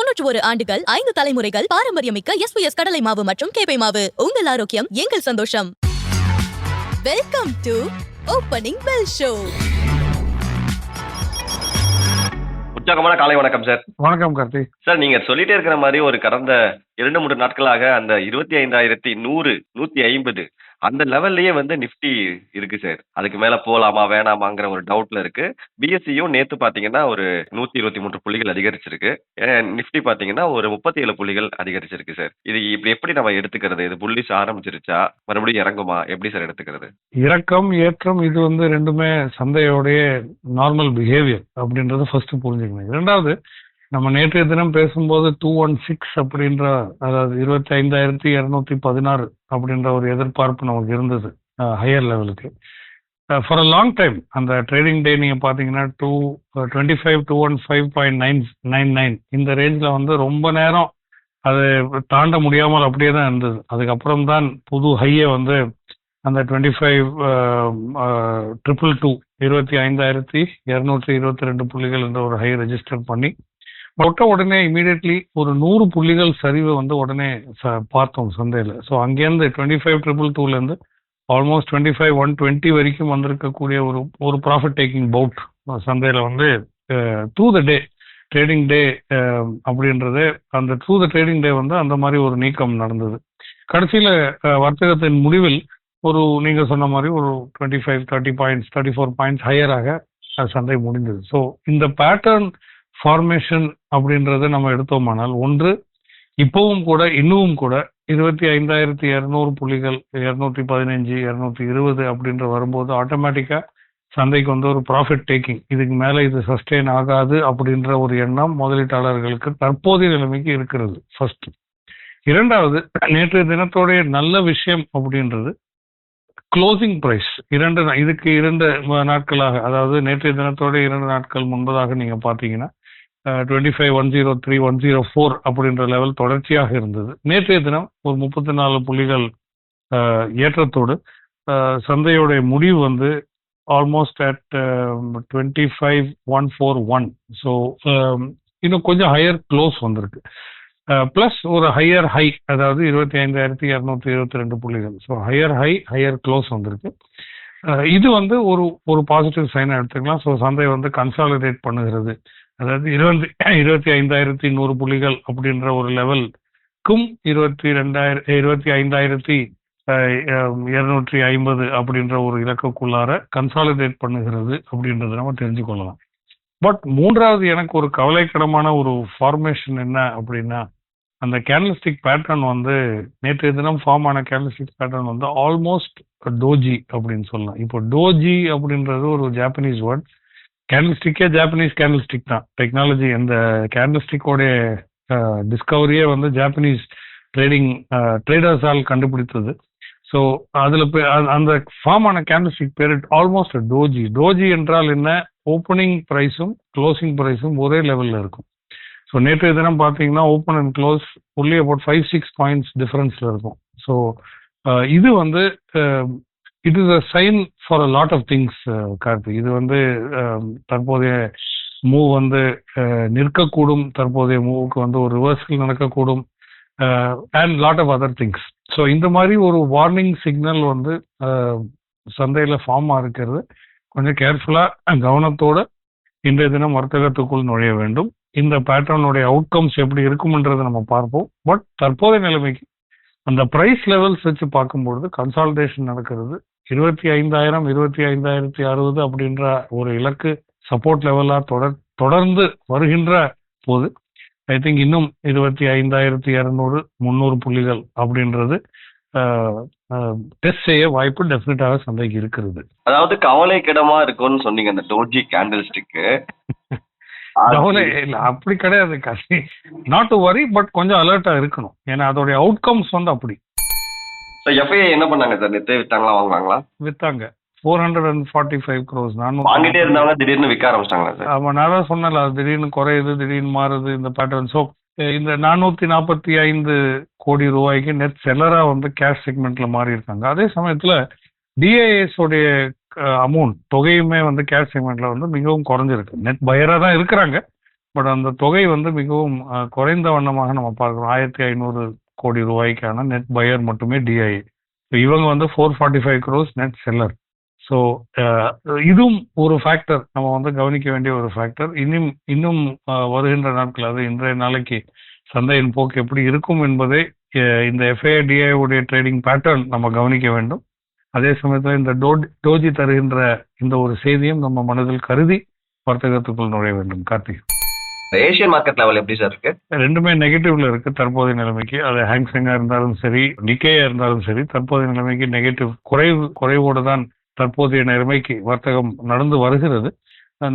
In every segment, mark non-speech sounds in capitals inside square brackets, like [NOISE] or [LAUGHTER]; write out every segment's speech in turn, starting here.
தொன்னூற்று ஒரு ஆண்டுகள் ஐந்து தலைமுறைகள் பாரம்பரியமிக்க எஸ்பிஎஸ் கடலை மாவு மற்றும் கேப்பை மாவு. உங்கள் ஆரோக்கியம் எங்கள் சந்தோஷம். Welcome to opening bell show உற்சாகமான காலை வணக்கம் சார் வணக்கம் கார்த்தி. சார் நீங்க சொல்லிட்டே இருக்கிற மாதிரி ஒரு கடந்த இரண்டு மூன்று நாட்களாக அந்த இருபத்தி ஐந்தாயிரத்தி நூறு நூத்தி ஐம்பது அந்த லெவல்லயே வந்து நிஃப்டி இருக்கு சார் அதுக்கு மேல போலாமா வேணாமாங்கிற ஒரு டவுட்ல இருக்கு. பிஎஸ்சியும் நேத்து பாத்தீங்கன்னா ஒரு நூத்தி இருபத்தி மூன்று புள்ளிகள் அதிகரிச்சிருக்கு. அஹ் நிஃப்டி பாத்தீங்கன்னா ஒரு முப்பத்தி ஏழு புள்ளிகள் அதிகரிச்சிருக்கு சார் இது இப்படி எப்படி நம்ம எடுத்துக்கிறது? இது புள்ளிஸ் ஆரம்பிச்சிருச்சா? மறுபடியும் இறங்குமா? எப்படி சார் எடுத்துக்கிறது? இறக்கம் ஏற்றம் இது வந்து ரெண்டுமே சந்தையோடைய நார்மல் பிஹேவியர் அப்படின்றத ஃபர்ஸ்ட் புரிஞ்சுக்கணும். இரண்டாவது நம்ம நேற்றைய தினம் பேசும்போது டூ ஒன் சிக்ஸ் அப்படின்ற அதாவது இருபத்தி ஐந்தாயிரத்தி இருநூத்தி பதினாறு அப்படின்ற ஒரு எதிர்பார்ப்பு நமக்கு இருந்தது ஹையர் லெவலுக்கு ஃபார் அ லாங் டைம் அந்த ட்ரேடிங் டே நீங்க பாத்தீங்கன்னா two twenty five two one five point nine nine nine இந்த ரேஞ்சில் வந்து ரொம்ப நேரம் அது தாண்ட முடியாமல் அப்படியே தான் இருந்தது. அதுக்கப்புறம் தான் புது ஹையை வந்து அந்த டுவெண்ட்டி ஃபைவ் ட்ரிபிள் டூ இருபத்தி ஐந்தாயிரத்தி இரநூற்றி இருபத்தி ரெண்டு புள்ளிகள் என்ற ஒரு ஹை ரெஜிஸ்டர் பண்ணி தொட்ட உடனே இமீடியட்லி ஒரு நூறு புள்ளிகள் சரிவை வந்து உடனே ச- பார்த்தோம் சந்தையில். ஸோ அங்கேருந்து டுவெண்ட்டி ஃபைவ் ட்ரிபிள் டூலேருந்து almost twenty five one twenty வரைக்கும் வந்திருக்கக்கூடிய ஒரு ஒரு ப்ராஃபிட் டேக்கிங் பவுட் சந்தையில் வந்து த்ரூ த டே ட்ரேடிங் டே அப்படின்றது அந்த த்ரூ த ட்ரேடிங் டே வந்து அந்த மாதிரி ஒரு நீக்கம் நடந்தது. கடைசியில் வர்த்தகத்தின் முடிவில் ஒரு நீங்க சொன்ன மாதிரி ஒரு twenty five thirty points thirty four points ஹையராக சந்தை முடிந்தது. ஸோ இந்த பேட்டர்ன் ஃபார்மேஷன் அப்படின்றத நம்ம எடுத்தோமானால் ஒன்று இப்பவும் கூட இன்னமும் கூட இருபத்தி ஐந்தாயிரத்தி இரநூறு புள்ளிகள் இரநூத்தி பதினஞ்சு இரநூத்தி இருபது அப்படின்ற வரும்போது ஆட்டோமேட்டிக்காக சந்தைக்கு வந்து ஒரு ப்ராஃபிட் டேக்கிங் இதுக்கு மேலே இது சஸ்டெயின் ஆகாது அப்படின்ற ஒரு எண்ணம் முதலீட்டாளர்களுக்கு தற்போதைய நிலைமைக்கு இருக்கிறது. ஃபர்ஸ்ட் இரண்டாவது நேற்றைய தினத்தோடைய நல்ல விஷயம் அப்படின்றது க்ளோசிங் ப்ரைஸ் இரண்டு இதுக்கு இரண்டு நாட்களாக அதாவது நேற்றைய தினத்தோட இரண்டு நாட்கள் முன்பதாக நீங்கள் பார்த்தீங்கன்னா twenty five one zero three one zero four அப்படின்ற லெவல் தொடர்ச்சியாக இருந்தது. நேற்றைய தினம் ஒரு முப்பத்தி நாலு புள்ளிகள் ஏற்றத்தோடு அஹ், சந்தையோடைய முடிவு வந்து almost at twenty five one four one so இன்னும் கொஞ்சம் ஹையர் க்ளோஸ் வந்திருக்கு. ப்ளஸ் ஒரு ஹையர் ஹை அதாவது இருபத்தி ஐந்தாயிரத்தி இரநூத்தி இருபத்தி ரெண்டு புள்ளிகள். So higher high higher close வந்திருக்கு. இது வந்து ஒரு ஒரு பாசிட்டிவ் சைனை எடுத்துக்கலாம். ஸோ சந்தை வந்து கன்சாலிடேட் பண்ணுகிறது. அதாவது இருபத்தி இருபத்தி ஐந்தாயிரத்தி நூறு புள்ளிகள் அப்படின்ற ஒரு லெவலுக்கும் இருபத்தி ரெண்டாயிரம் இருபத்தி ஐந்தாயிரத்தி இருநூற்றி ஐம்பது அப்படின்ற ஒரு இலக்குக்குள்ளார கன்சாலிடேட் பண்ணுகிறது அப்படின்றத நம்ம தெரிஞ்சு கொள்ளலாம். பட் மூன்றாவது எனக்கு ஒரு கவலைக்கிடமான ஒரு ஃபார்மேஷன் என்ன அப்படின்னா அந்த கேண்டல்ஸ்டிக் பேட்டர்ன் வந்து நேற்றைய தினம் ஃபார்ம் ஆன கேண்டல்ஸ்டிக் பேட்டர்ன் வந்து ஆல்மோஸ்ட் டோஜி அப்படின்னு சொல்லலாம். இப்போ டோஜி அப்படின்றது ஒரு ஜாப்பனீஸ் வேர்ட் கேண்டல்ஸ்டிக்கே ஜாப்பனீஸ் கேண்டல்ஸ்டிக் தான். டெக்னாலஜி அந்த கேண்டல்ஸ்டிக்கோடைய டிஸ்கவரியே வந்து ஜாப்பனீஸ் ட்ரேடிங் ட்ரேடர்ஸால் கண்டுபிடித்தது. ஸோ அதில் அந்த ஃபார்ம் ஆன கேண்டல்ஸ்டிக் பேர் ஆல்மோஸ்ட் டோஜி டோஜி என்றால் என்ன? ஓப்பனிங் ப்ரைஸும் க்ளோசிங் ப்ரைஸும் ஒரே லெவலில் இருக்கும். ஸோ நேற்றைய தினம் பார்த்தீங்கன்னா open and close only about five six points டிஃபரன்ஸில் இருக்கும். ஸோ இது வந்து it is a sign for a lot of things Karthi இது வந்து um, தற்போதைய மூவ் வந்து uh, நிற்கக்கூடும். தற்போதைய மூவுக்கு வந்து ஒரு ரிவர்சல் நடக்கக்கூடும். And lot of other things so இந்த மாதிரி ஒரு வார்னிங் சிக்னல் வந்து uh, சந்தையில் ஃபார்மாக ஃபார்ம் இருக்கிறது. கொஞ்சம் கேர்ஃபுல்லாக கவனத்தோட இன்றைய தினம் வர்த்தகத்துக்குள் நுழைய வேண்டும். இந்த பேட்டர்னுடைய அவுட்கம்ஸ் எப்படி இருக்கும்ன்றதை நம்ம பார்ப்போம். பட் தற்போதைய நிலைமைக்கு அந்த பிரைஸ் லெவல்ஸ் வச்சு பார்க்கும்பொழுது கன்சால்டேஷன் நடக்கிறது. இருபத்தி ஐந்தாயிரம் இருபத்தி ஐந்தாயிரத்தி அறுபது அப்படின்ற ஒரு இலக்கு சப்போர்ட் லெவலா தொடர் தொடர்ந்து வருகின்ற போது ஐ திங்க் இன்னும் இருபத்தி ஐந்தாயிரத்தி இரநூறு முந்நூறு புள்ளிகள் அப்படின்றது டெஸ்ட் செய்ய வாய்ப்பு டெஃபினட்டாக சந்தைக்கு இருக்கிறது. அதாவது கவலைக்கிடமா இருக்கும்னு சொன்னீங்க அந்த டோஜி கேண்டில் ஸ்டிக்கு கவலை இல்ல அப்படி கிடையாது கசி நாட் டு வரி பட் கொஞ்சம் அலர்ட்டா இருக்கணும். ஏன்னா அதோடைய அவுட்கம்ஸ் வந்து அப்படி. எஃப்ஐஐ என்ன பண்ணாங்க சார்? நேத்து வித்தாங்களா? வாங்குவாங்களா வித்தாங்க. Four hundred and forty five crores வாங்கிட்டே இருந்தவங்க திடீர்னு விற்க ஆரம்பிச்சிட்டாங்களா சார்? ஆமா நான் தான் சொன்னல திடீர்னு குறையுது திடீர்னு மாறுது இந்த பேட்டர்ன் ஸோ இந்த நானூத்தி நாற்பத்தி ஐந்து கோடி ரூபாய்க்கு நெட் செல்லரா வந்து கேஷ் செக்மெண்ட்ல மாறி இருக்காங்க அதே சமயத்துல டிஐஎஸ் உடைய அமௌண்ட் தொகையுமே வந்து கேஷ் செக்மெண்ட்ல வந்து மிகவும் குறைஞ்சிருக்கு. நெட் பயரா தான் இருக்கிறாங்க பட் அந்த தொகை வந்து மிகவும் குறைந்த வண்ணமாக நம்ம பார்க்கிறோம். ஆயிரத்தி ஐநூறு கோடி ரூபாய்க்கான நெட் பையர் மட்டுமே டிஐ இவங்க வந்து four forty five crores net seller so இதுவும் ஒரு ஃபேக்டர் நம்ம வந்து கவனிக்க வேண்டிய ஒரு ஃபேக்டர் இன்னும் இன்னும் வருகின்ற நாட்கள் அது இன்றைய நாளைக்கு சந்தையின் போக்கு எப்படி இருக்கும் என்பதை இந்த எஃப்ஐடிஐ உடைய ட்ரேடிங் பேட்டர்ன் நம்ம கவனிக்க வேண்டும். அதே சமயத்தில் இந்த டோ- டோஜி தருகின்ற இந்த ஒரு செய்தியும் நம்ம மனதில் கருதி வர்த்தகத்துக்குள் நுழைய வேண்டும். கார்த்திக். ஏசியன் மார்க்கெட் லெவல் எப்படி சார் இருக்கு? ரெண்டுமே நெகட்டிவ்ல இருக்கு தற்போதைய நிலைமைக்கு. அது ஹேங்ஸிங்கா இருந்தாலும் சரி நிக்கேயா இருந்தாலும் சரி தற்போதைய நிலைமைக்கு நெகட்டிவ் குறைவு குறைவோடு தான் தற்போதைய நிலைமைக்கு வர்த்தகம் நடந்து வருகிறது.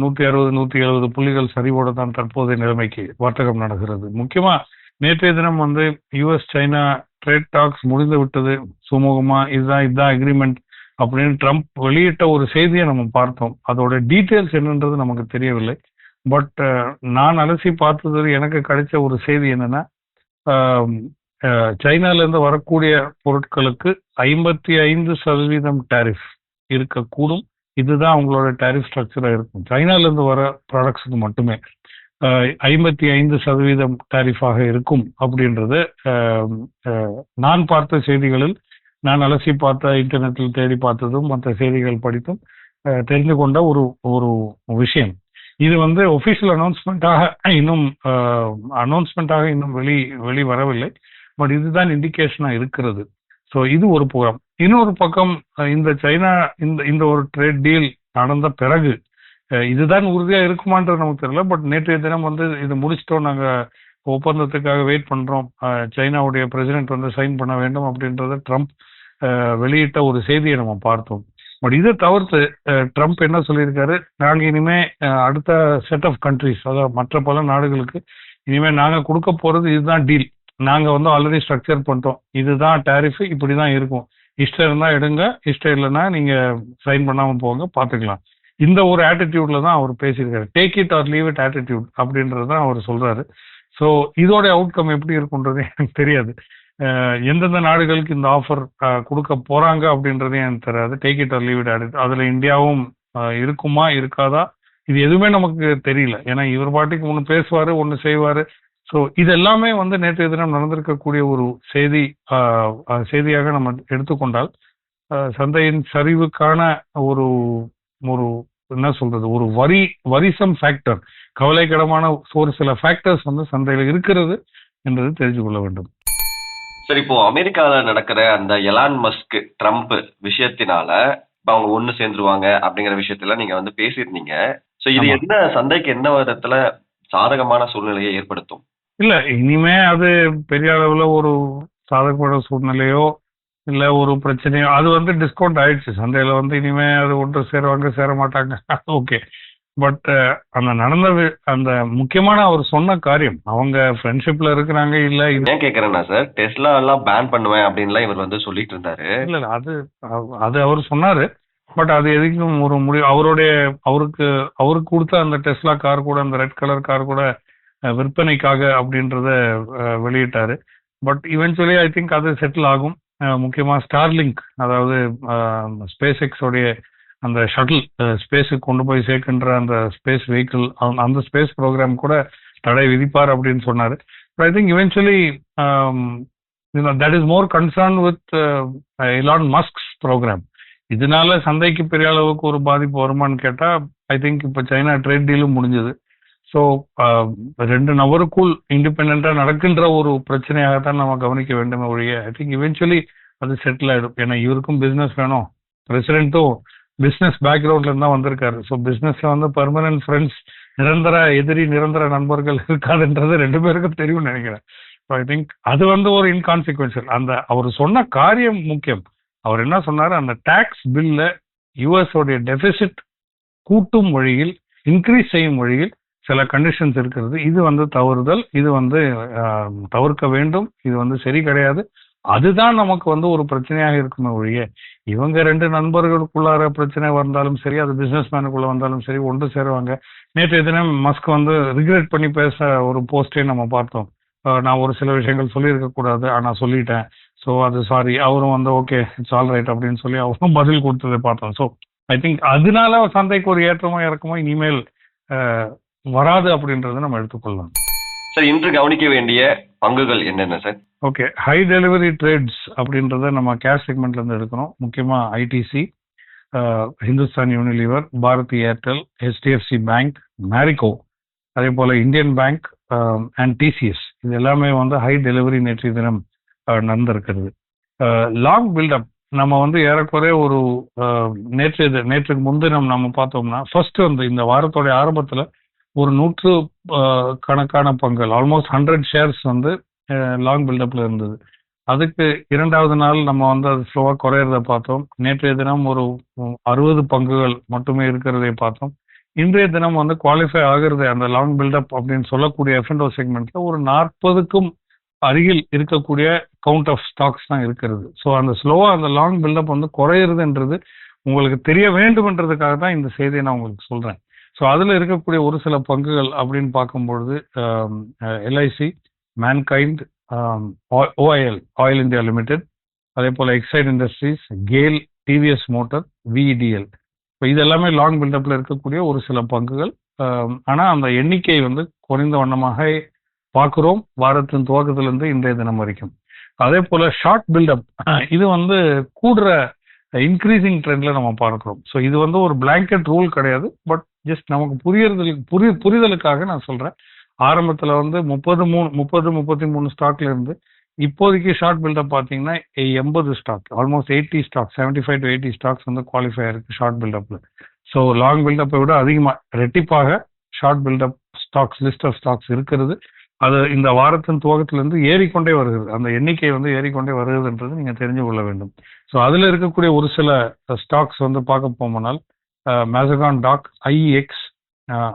நூத்தி அறுபது நூத்தி எழுபது புள்ளிகள் சரிவோடு தான் தற்போதைய நிலைமைக்கு வர்த்தகம் நடக்கிறது. முக்கியமா நேற்றைய தினம் வந்து யுஎஸ் சைனா ட்ரேட் டாக்ஸ் முடிந்து விட்டது. சுமூகமா இதுதான் இதுதான் அக்ரிமெண்ட் அப்படின்னு ட்ரம்ப் வெளியிட்ட ஒரு செய்தியை நம்ம பார்த்தோம். அதோட டீட்டெயில்ஸ் என்னன்றது நமக்கு தெரியவில்லை. பட் uh, நான் அலசி பார்த்தது எனக்கு கிடைச்ச ஒரு செய்தி என்னன்னா சைனாலேருந்து வரக்கூடிய பொருட்களுக்கு ஐம்பத்தி ஐந்து சதவீதம் டேரிஃப் இருக்கக்கூடும். இதுதான் அவங்களோட டேரிஃப் ஸ்ட்ரக்சராக இருக்கும். சைனாலேருந்து வர ப்ராடக்ட்ஸுக்கு மட்டுமே ஐம்பத்தி ஐந்து சதவீதம் டேரிஃபாக இருக்கும் அப்படின்றது நான் பார்த்த செய்திகளில் நான் அலசி பார்த்த இன்டர்நெட்டில் தேடி பார்த்ததும் மற்ற செய்திகள் படித்தும் தெரிந்து கொண்ட ஒரு ஒரு விஷயம். இது வந்து ஒபிஷியல் அனௌன்ஸ்மெண்ட்டாக இன்னும் அனௌன்ஸ்மெண்ட்டாக இன்னும் வெளி வெளி வரவில்லை. பட் இதுதான் இண்டிகேஷனா இருக்கிறது. ஸோ இது ஒரு புறம். இன்னொரு பக்கம் இந்த சைனா இந்த இந்த ஒரு ட்ரேட் டீல் நடந்த பிறகு இதுதான் உறுதியா இருக்குமான்றது நமக்கு தெரியல. பட் நேற்றைய தினம் வந்து இது முடிச்சிட்டோம். நாங்க ஒப்பந்தத்துக்காக வெயிட் பண்றோம். சைனாவுடைய பிரசிடென்ட் வந்து சைன் பண்ண வேண்டும் அப்படின்றத ட்ரம்ப் வெளியிட்ட ஒரு செய்தியை நம்ம பார்த்தோம். பட் இதை தவிர்த்து ட்ரம்ப் என்ன சொல்லியிருக்காரு? நாங்க இனிமே அடுத்த செட் ஆஃப் கண்ட்ரிஸ் அதாவது மற்ற பல நாடுகளுக்கு இனிமே நாங்க கொடுக்க போறது இதுதான் டீல் நாங்க வந்து ஆல்ரெடி ஸ்ட்ரக்சர் பண்ணிட்டோம். இதுதான் டாரிஃப் இப்படிதான் இருக்கும். இஷ்டம் இருந்தா எடுங்க இஷ்டம் இல்லைன்னா நீங்க சைன் பண்ணாம போங்க பாத்துக்கலாம் இந்த ஒரு ஆட்டிடியூட்ல தான் அவர் பேசியிருக்காரு. Take it or leave it attitude அப்படின்றது தான் அவர் சொல்றாரு. ஸோ இதோட அவுட்கம் எப்படி இருக்குன்றது எனக்கு தெரியாது. எந்தெந்த நாடுகளுக்கு இந்த ஆஃபர் கொடுக்க போறாங்க அப்படின்றதே எனக்கு தெரியாது. Take it or leave it அதுல இந்தியாவும் இருக்குமா இருக்காதா? இது எதுவுமே நமக்கு தெரியல. ஏன்னா இவர் பாட்டுக்கு ஒன்று பேசுவாரு ஒன்று செய்வாரு. ஸோ இது எல்லாமே வந்து நேற்றைய தினம் நடந்திருக்கக்கூடிய ஒரு செய்தி செய்தியாக நம்ம எடுத்துக்கொண்டால் சந்தையின் சரிவுக்கான ஒரு ஒரு என்ன சொல்றது ஒரு வரி வரிசம் ஃபேக்டர் கவலைக்கிடமான ஒரு சில ஃபேக்டர்ஸ் வந்து சந்தையில் இருக்கிறது என்பது தெரிஞ்சு கொள்ள வேண்டும். சரி இப்போ அமெரிக்கால நடக்கிற அந்த எலான் மஸ்க் ட்ரம்ப் விஷயத்தினால இப்ப அவங்க ஒண்ணு சேர்ந்துருவாங்க அப்படிங்கிற விஷயத்துல நீங்க வந்து பேசியிருந்தீங்க. சோ இது ஆமா. என்ன சந்தைக்கு என்ன விதத்துல சாதகமான சூழ்நிலையை ஏற்படுத்தும்? இல்ல இனிமே அது பெரிய அளவுல ஒரு சாதகப்பட சூழ்நிலையோ இல்ல ஒரு பிரச்சனையோ அது வந்து டிஸ்கவுண்ட் ஆயிடுச்சு. சந்தையில வந்து இனிமே அது ஒன்று சேருவாங்க சேர மாட்டாங்க ஓகே [LAUGHS] பட் அந்த நடந்த வி- அந்த முக்கியமான அவர் சொன்ன காரியம் அவங்க ஃப்ரெண்ட்ஷிப்ல இருக்கிறாங்க இல்ல ஏன் கேக்குறேன்னா சார் டெஸ்லா எல்லாம் பேன் பண்ணுவேன் அப்படின்லாம் இவர் வந்து சொல்லிட்டு இருந்தாரு. இல்ல இல்ல அது அது அவர் சொன்னாரு. பட் அது எதுக்கும் ஒரு முடிவு அவருடைய அவருக்கு அவருக்கு கொடுத்த அந்த டெஸ்லா கார் கூட அந்த ரெட் கலர் கார் கூட விற்பனைக்காக அப்படின்றத வெளியிட்டாரு. பட் இவென்ச்சுவலி ஐ திங்க் அது செட்டில் ஆகும். முக்கியமா ஸ்டார்லிங்க் அதாவது ஸ்பேஸ் எக்ஸ் உடைய அந்த ஷட்டில் ஸ்பேஸுக்கு கொண்டு போய் சேர்க்கின்ற அந்த ஸ்பேஸ் வெஹிக்கிள் அந்த ஸ்பேஸ் ப்ரோக்ராம் கூட தடை விதிப்பார் அப்படின்னு சொன்னாரு. I think eventually that is more concern with Elon Musk's program இதனால சந்தைக்கு பெரிய அளவுக்கு ஒரு பாதிப்பு வருமான்னு கேட்டா ஐ திங்க் இப்ப சைனா ட்ரேட் டீலும் முடிஞ்சது. ஸோ ரெண்டு நபருக்குள் இண்டிபெண்டா நடக்கின்ற ஒரு பிரச்சனையாகத்தான் நம்ம கவனிக்க வேண்டும் ஒழிய ஐ திங்க் இவென்ச்சுவலி அது செட்டில் ஆயிடும். ஏன்னா இவருக்கும் பிசினஸ் வேணும். பிரசிடென்ட்டும் பிஸ்னஸ் பேக்ரவுண்ட்ல இருந்தா வந்திருக்காரு. ஸோ பிஸ்னஸ்ல வந்து பர்மனன்ட் ஃப்ரெண்ட்ஸ் நிரந்தர எதிரி நிரந்தர நண்பர்கள் இருக்காதுன்றது ரெண்டு பேருக்கும் தெரியும்னு நினைக்கிறேன். ஐ திங்க் அது வந்து ஒரு இன்கான்சிக்வன்சியல் அந்த அவர் சொன்ன காரியம் முக்கியம். அவர் என்ன சொன்னாரு? அந்த டாக்ஸ் பில்ல யுஎஸ் உடைய டெபிசிட் கூட்டும் வழியில் இன்க்ரீஸ் செய்யும் வழியில் சில கண்டிஷன்ஸ் இருக்கிறது. இது வந்து தவறுதல் இது வந்து தவிர்க்க வேண்டும். இது வந்து சரி கிடையாது. அதுதான் நமக்கு வந்து ஒரு பிரச்சனையாக இருக்குமே ஒழிய இவங்க ரெண்டு நண்பர்களுக்குள்ளார பிரச்சனை வந்தாலும் சரி அது பிசினஸ் மேனுக்குள்ள வந்தாலும் சரி ஒன்று சேருவாங்க. நேற்று தினம் மஸ்க் வந்து ரிக்ரெட் பண்ணி பேச ஒரு போஸ்டே நம்ம பார்த்தோம். நான் ஒரு சில விஷயங்கள் சொல்லியிருக்க கூடாது ஆனால் சொல்லிட்டேன். ஸோ அது சாரி அவரும் வந்து ஓகே இட்ஸ் ஆல் ரைட் அப்படின்னு சொல்லி அவரும் [LAUGHS] பதில் கொடுத்ததை பார்த்தோம். ஸோ ஐ திங்க் அதனால சந்தைக்கு ஒரு ஏற்றமோ இறக்கமோ இனிமேல் வராது அப்படின்றத நம்ம எடுத்துக்கொள்ளலாம். சார் இன்று கவனிக்க வேண்டிய பங்குகள் என்னென்ன sir okay high delivery trades அப்படின்றத நம்ம கேஷ் செக்மெண்ட்ல இருந்து எடுக்கணும். முக்கியமா ITC Hindustan Unilever Bharti Airtel HDFC bank Marico அதே போல இந்தியன் பேங்க் அண்ட் டிசிஎஸ் இது எல்லாமே வந்து ஹை டெலிவரி நேற்றைய தினம் நடந்திருக்கிறது. லாங் பில்டப் நம்ம வந்து ஏறக்குறைய ஒரு நேற்று நேற்றுக்கு முன்தினம் நம்ம பார்த்தோம்னா ஃபர்ஸ்ட் வந்து இந்த வாரத்தோட ஆரம்பத்துல ஒரு நூற்று கணக்கான பங்குகள் ஆல்மோஸ்ட் ஹண்ட்ரட் ஷேர்ஸ் வந்து லாங் பில்டப்ல இருந்தது. அதுக்கு இரண்டாவது நாள் நம்ம வந்து அது ஸ்லோவாக குறையிறத பார்த்தோம். நேற்றைய தினம் ஒரு அறுபது பங்குகள் மட்டுமே இருக்கிறதை பார்த்தோம். இன்றைய தினம் வந்து குவாலிஃபை ஆகிறது அந்த லாங் பில்டப் அப்படின்னு சொல்லக்கூடிய எஃப்என்டோ செக்மெண்ட்ல ஒரு நாற்பதுக்கும் அருகில் இருக்கக்கூடிய கவுண்ட் ஆஃப் ஸ்டாக்ஸ் தான் இருக்கிறது. ஸோ அந்த ஸ்லோவா அந்த லாங் பில்டப் வந்து குறையிறதுன்றது உங்களுக்கு தெரிய வேண்டும்ன்றதுக்காக தான் இந்த செய்தியை நான் உங்களுக்கு சொல்றேன். ஸோ அதில் இருக்கக்கூடிய ஒரு சில பங்குகள் அப்படின்னு பார்க்கும்பொழுது LIC Mankind OIL Oil India Limited அதே போல் Exide Industries GAIL TVS Motor VEDL இப்போ இது எல்லாமே லாங் பில்டப்பில் இருக்கக்கூடிய ஒரு சில பங்குகள். ஆனால் அந்த எண்ணிக்கை வந்து குறைந்த வண்ணமாக பார்க்குறோம். வாரத்தின் துவக்கத்திலிருந்து இன்றைய தினம் வரைக்கும். அதே போல் ஷார்ட் பில்டப் இது வந்து கூடுற இன்க்ரீசிங் ட்ரெண்ட்ல நம்ம பார்க்கிறோம். ஸோ இது வந்து ஒரு பிளாங்கெட் ரூல் கிடையாது. பட் ஜஸ்ட் நமக்கு புரியறதுக்கு புரிய புரிதலுக்காக நான் சொல்றேன். ஆரம்பத்துல வந்து முப்பது மூணு முப்பது முப்பத்தி மூணு ஸ்டாக்ல இருந்து இப்போதைக்கு ஷார்ட் பில்டப் பார்த்தீங்கன்னா எண்பது stock almost eighty stock seventy five to eighty stocks வந்து குவாலிஃபை இருக்கு ஷார்ட் பில்டப்ல ஸோ லாங் பில்டப்பை விட அதிகமாக ரெட்டிப்பாக short buildup stocks list of stocks இருக்கிறது. அது இந்த வாரத்தின் துவக்கத்திலிருந்து ஏறிக்கொண்டே வருகிறது. அந்த எண்ணிக்கை வந்து ஏறிக்கொண்டே வருகிறதுன்றது நீங்க தெரிஞ்சு கொள்ள வேண்டும். ஸோ அதுல இருக்கக்கூடிய ஒரு சில ஸ்டாக்ஸ் வந்து பார்க்க போனால் மேசகான் டாக் ஐஎக்ஸ்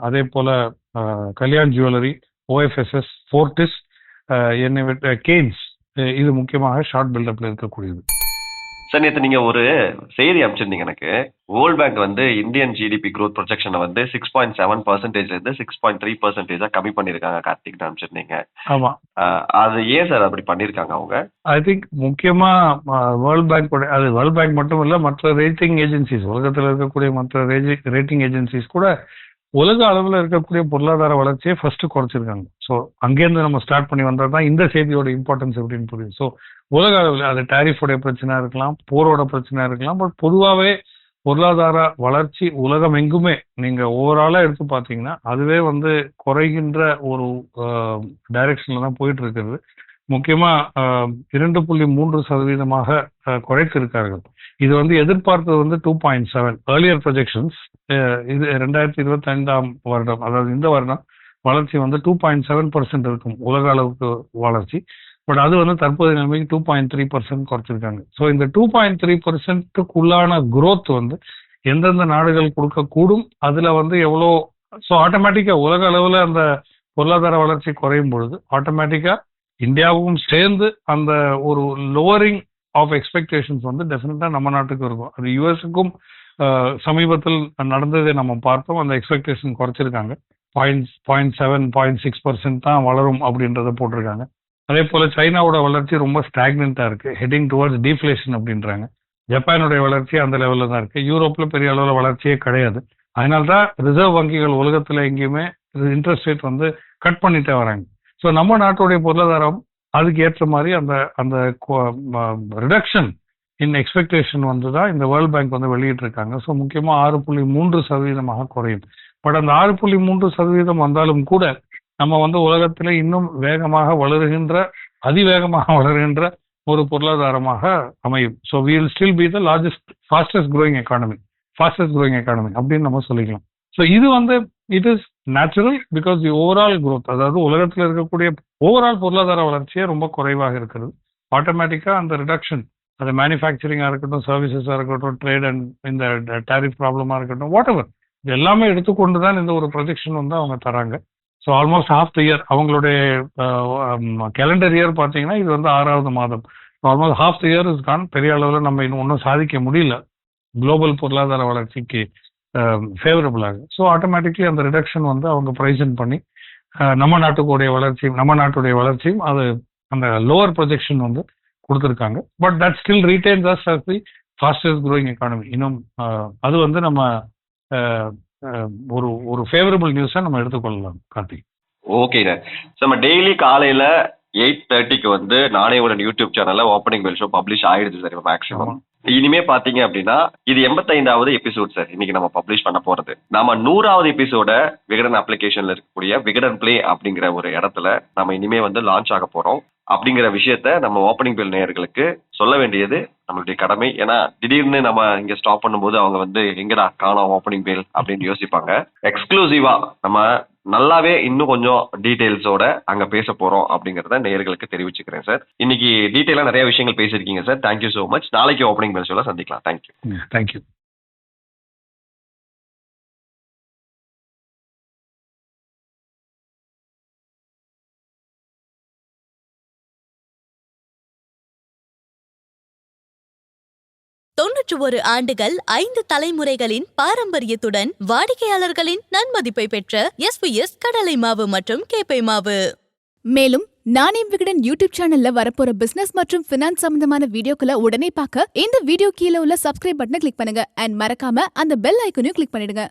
அதே போல கல்யாண் ஜுவல்லரி ஓஎஃப்எஸ்எஸ் ஃபோர்டிஸ் என்னை விட்ட கேன்ஸ் இது முக்கியமாக ஷார்ட் பில்டப்ல இருக்கக்கூடியது. சார் நேற்று நீங்க ஒரு செய்தி அனுப்பிச்சிருந்தீங்க எனக்கு. வேர்ல்ட் பேங்க் வந்து இந்தியன் ஜிடிபி growth ப்ரொஜெக்ஷனை வந்து சிக்ஸ் பாயிண்ட் செவன் பர்சன்டேஜ்ல இருந்து சிக்ஸ் பாயிண்ட் த்ரீ பர்சன்டேஜா கம்மி பண்ணிருக்காங்க கார்த்திக் அனுப்பிச்சிருந்தீங்க. ஆமா. ஆஹ் அது ஏன் சார் அப்படி பண்ணிருக்காங்க அவங்க? ஐ திங்க் முக்கியமா வேர்ல்ட் பேங்க் அது வேர்ல்ட் பேங்க் மட்டும் இல்ல மற்ற ரேட்டிங் ஏஜென்சிஸ் உலகத்தில் இருக்கக்கூடிய மற்ற ரேட்டிங் ஏஜென்சிஸ் கூட உலக அளவில் இருக்கக்கூடிய பொருளாதார வளர்ச்சியை ஃபர்ஸ்ட் குறைச்சிருக்காங்க. ஸோ அங்கேருந்து நம்ம ஸ்டார்ட் பண்ணி வந்தால் தான் இந்த செய்தியோட இம்பார்ட்டன்ஸ் எப்படின்னு புரியுது. ஸோ உலக அளவில் அது டேரிஃபோடைய பிரச்சனை இருக்கலாம் போரோட பிரச்சனை இருக்கலாம் பட் பொதுவாகவே பொருளாதார வளர்ச்சி உலகம் எங்குமே நீங்க ஓவராலா எடுத்து பார்த்தீங்கன்னா அதுவே வந்து குறைகின்ற ஒரு டைரக்ஷன்ல தான் போயிட்டு இருக்கிறது முக்கியமா இரண்டு புள்ளி மூன்று சதவீதமாக குறைத்திருக்கார்கள். இது வந்து எதிர்பார்த்தது வந்து two point seven earlier projections இது ரெண்டாயிரத்தி இருபத்தி ஐந்தாம் வருடம் அதாவது இந்த வருடம் வளர்ச்சி வந்து டூ பாயிண்ட் செவன் பர்சன்ட் இருக்கும் உலக அளவுக்கு வளர்ச்சி. பட் அது வந்து தற்போதைய நிலைமைக்கு டூ பாயிண்ட் த்ரீ பர்சன்ட் குறைச்சிருக்காங்க. ஸோ இந்த டூ பாயிண்ட் த்ரீ பர்சன்ட்டுக்குள்ளான குரோத் வந்து எந்தெந்த நாடுகள் கொடுக்கக்கூடும் அதில் வந்து எவ்வளோ ஸோ ஆட்டோமேட்டிக்காக உலக அளவில் அந்த பொருளாதார வளர்ச்சி குறையும் பொழுது ஆட்டோமேட்டிக்காக இந்தியாவும் சேர்ந்து அந்த ஒரு லோவரிங் ஆஃப் எக்ஸ்பெக்டேஷன்ஸ் வந்து டெஃபினட்டா நம்ம நாட்டுக்கு இருக்கும். அது யூஎஸ்க்கும் சமீபத்தில் நடந்ததை நம்ம பார்த்தோம். அந்த expectation குறைச்சிருக்காங்க. Point point seven point six percent தான் வளரும் அப்படின்றத போட்டிருக்காங்க. அதே போல சைனாவோட வளர்ச்சி ரொம்ப ஸ்டாக்னண்டா இருக்கு. ஹெட்டிங் டுவர்ட்ஸ் டீஃப்ளேஷன் அப்படின்றாங்க. ஜப்பானுடைய வளர்ச்சி அந்த லெவலில் தான் இருக்கு. யூரோப்ல பெரிய அளவில் வளர்ச்சியே கிடையாது. அதனால தான் ரிசர்வ் வங்கிகள் உலகத்துல எங்கேயுமே இன்ட்ரெஸ்ட் ரேட் வந்து கட் பண்ணிட்டே வராங்க. ஸோ நம்ம நாட்டுடைய பொருளாதாரம் அதுக்கு ஏற்ற மாதிரி அந்த அந்த ரிடக்ஷன் இன் எக்ஸ்பெக்டேஷன் வந்து தான் இந்த வேர்ல்ட் பேங்க் வந்து வெளியிட்டிருக்காங்க. ஸோ முக்கியமாக ஆறு புள்ளி மூன்று சதவீதமாக குறையும். பட் அந்த ஆறு புள்ளி மூன்று சதவீதம் வந்தாலும் கூட நம்ம வந்து உலகத்தில் இன்னும் வேகமாக வளருகின்ற அதிவேகமாக [LAUGHS] வளருகின்ற ஒரு பொருளாதாரமாக அமையும். So will still be the largest fastest growing economy fastest growing economy அப்படின்னு நம்ம சொல்லிக்கலாம். ஸோ இது வந்து it is natural because the overall growth அதாவது உலகத்தில் இருக்கக்கூடிய ஓவரால் பொருளாதார வளர்ச்சியே ரொம்ப குறைவாக இருக்கிறது. ஆட்டோமேட்டிக்காக அந்த ரிடக்ஷன் அது மேனுஃபேக்சரிங்காக இருக்கட்டும் சர்வீசஸாக இருக்கட்டும் ட்ரேட் அண்ட் இந்த டேரிஃப் ப்ராப்ளமாக இருக்கட்டும் வாட் எவர் இது எல்லாமே எடுத்துக்கொண்டு தான் இந்த ஒரு ப்ரொஜெக்ஷன் வந்து அவங்க தராங்க. So almost half the year அவங்களுடைய கேலண்டர் இயர் பார்த்தீங்கன்னா இது வந்து ஆறாவது மாதம். Almost half the year is gone பெரிய அளவில் நம்ம இன்னும் ஒன்றும் சாதிக்க முடியல. குளோபல் பொருளாதார வளர்ச்சிக்கு. ஃபேவரபுளாக ஸோ ஆட்டோமேட்டிக்லி அந்த ரிடக்ஷன் வந்து அவங்க ப்ரைசன் பண்ணி uh, நம்ம நாட்டுக்குடைய வளர்ச்சியும் நம்ம நாட்டுடைய வளர்ச்சியும் அது அந்த லோவர் ப்ரொஜெக்ஷன் வந்து கொடுத்துருக்காங்க. But that still retains us as the fastest growing economy இன்னும் uh, அது வந்து நம்ம uh, um, ஒரு ஒரு ஃபேவரபிள் நியூஸை நம்ம எடுத்துக்கொள்ளலாம் கார்த்திக். ஓகேங்க சார் நம்ம டெய்லி காலையில எயிட் தேர்ட்டிக்கு வந்து நாணயவுடன் யூடியூப் சேனல்ல ஓப்பனிங் பெல் ஷோ பப்ளிஷ் ஆயிடுது சார் மேக்ஸிமம் இனிமே பாத்தீங்க அப்படின்னா இது எண்பத்தைந்தாவது எபிசோட் சார் இன்னைக்கு நம்ம பப்ளிஷ் பண்ண போறது. நாம நூறாவது எபிசோட விகடன் அப்ளிகேஷன்ல இருக்கக்கூடிய விகடன் ப்ளே அப்படிங்கிற ஒரு இடத்துல நம்ம இனிமே வந்து லான்ச் ஆக போறோம். அப்படிங்கிற விஷயத்த நம்ம ஓப்பனிங் பெல் நேயர்களுக்கு சொல்ல வேண்டியது நம்மளுடைய கடமை. ஏன்னா திடீர்னு நம்ம இங்க ஸ்டாப் பண்ணும்போது அவங்க வந்து எங்கடா காணோம் ஓப்பனிங் பேல் அப்படின்னு யோசிப்பாங்க. எக்ஸ்க்ளூசிவா நம்ம நல்லாவே இன்னும் கொஞ்சம் டீடைல்ஸோட அங்க பேச போறோம் அப்படிங்கறத நேயர்களுக்கு தெரிவிச்சுக்கிறேன் சார் இன்னைக்கு டீட்டெயிலா நிறைய விஷயங்கள் பேசியிருக்கீங்க sir thank you so much நாளைக்கு ஓப்பனிங் பேல் சொல்ல சந்திக்கலாம். தேங்க்யூ தேங்க்யூ தொன்னூற்று ஒரு ஆண்டுகள் ஐந்து தலைமுறைகளின் பாரம்பரியத்துடன் வாடிக்கையாளர்களின் நன்மதிப்பை பெற்ற எஸ் வி எஸ் கடலை மாவு மற்றும் கேப்பை மாவு. மேலும் நானே விகடன் யூடியூப் சேனல்ல வரப்போற பிசினஸ் மற்றும் பினான்ஸ் சம்பந்தமான வீடியோக்களை உடனே பார்க்க இந்த வீடியோ கீழே உள்ள சப்ஸ்கிரைப் பட்டனை கிளிக் பண்ணுங்க. அண்ட் மறக்காம அந்த பெல் ஐக்கனையும் கிளிக் பண்ணிடுங்க.